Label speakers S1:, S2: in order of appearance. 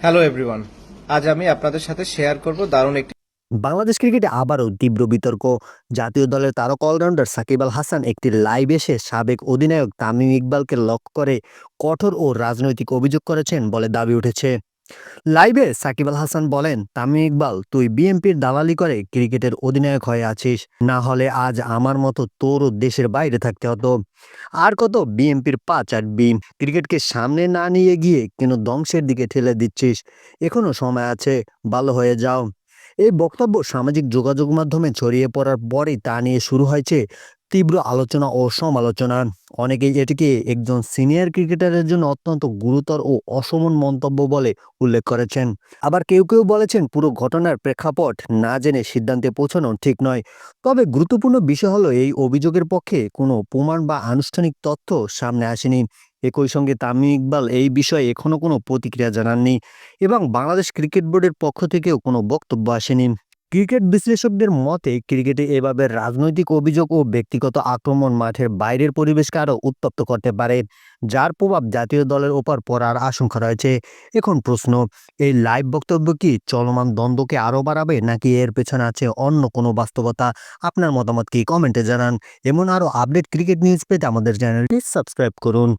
S1: Hello everyone আজ আমি আপনাদের সাথে শেয়ার করব দারুণ একটি
S2: বাংলাদেশ ক্রিকেটে আবারও তীব্র বিতর্ক। জাতীয় দলের তারকা অলরাউন্ডার সাকিব আল হাসান একটি লাইভ এসে সাবেক অধিনায়ক তামিম ইকবালকে লক্ষ্য করে কঠোর ও রাজনৈতিক অভিযোগ করেছেন বলে দাবি উঠেছে। লাইভে সাকিব আল হাসান বলেন, তামিম ইকবাল, তুই বিএনপির দালালি করে ক্রিকেটের অধিনায়ক হয়ে আছিস। না হলে আজ আমার মতো তোরও দেশের বাইরে থাকতে হতো। আর কত বিএনপির পা চাটবি। ক্রিকেটকে সামনে না নিয়ে গিয়ে কেন ধ্বংসের দিকে ঠেলে দিচ্ছিস? এখনও সময় আছে, ভালো হয়ে যাও। এই বক্তব্য সামাজিক যোগাযোগ মাধ্যমে ছড়িয়ে পড়ার পরেই তা নিয়ে শুরু হয়েছে তীব্র আলোচনা ও সমালোচনা। অনেকেই এটিকে একজন সিনিয়র ক্রিকেটারের জন্য অত্যন্ত গুরুতর ও অসমন মন্তব্য বলে উল্লেখ করেছেন। আবার কেউ কেউ বলেছেন পুরো ঘটনার প্রেক্ষাপট না জেনে সিদ্ধান্তে পৌঁছানো ঠিক নয়। তবে গুরুত্বপূর্ণ বিষয় হলো এই অভিযোগের পক্ষে কোনো প্রমাণ বা আনুষ্ঠানিক তথ্য সামনে আসেনি। একই সঙ্গে তামিম ইকবাল এই বিষয়ে এখনও কোনো প্রতিক্রিয়া জানাননি এবং বাংলাদেশ ক্রিকেট বোর্ডের পক্ষ থেকেও কোনো বক্তব্য আসেনি। ক্রিকেট বিশ্লেষকদের মতে, ক্রিকেটে এভাবে রাজনৈতিক অভিযোগ ও ব্যক্তিগত আক্রমণ মাঠের বাইরের পরিবেশকে আরও উত্তপ্ত করতে পারে, যার প্রভাব জাতীয় দলের ওপর পড়ার আশঙ্কা রয়েছে। এখন প্রশ্ন, এই লাইভ বক্তব্য কি চলমান দ্বন্দ্বকে আরও বাড়াবে, নাকি এর পেছনে আছে অন্য কোনো বাস্তবতা? আপনার মতামত কি? কমেন্টে জানান। এমন আরও আপডেট ক্রিকেট নিউজ পেতে আমাদের চ্যানেলটি সাবস্ক্রাইব করুন।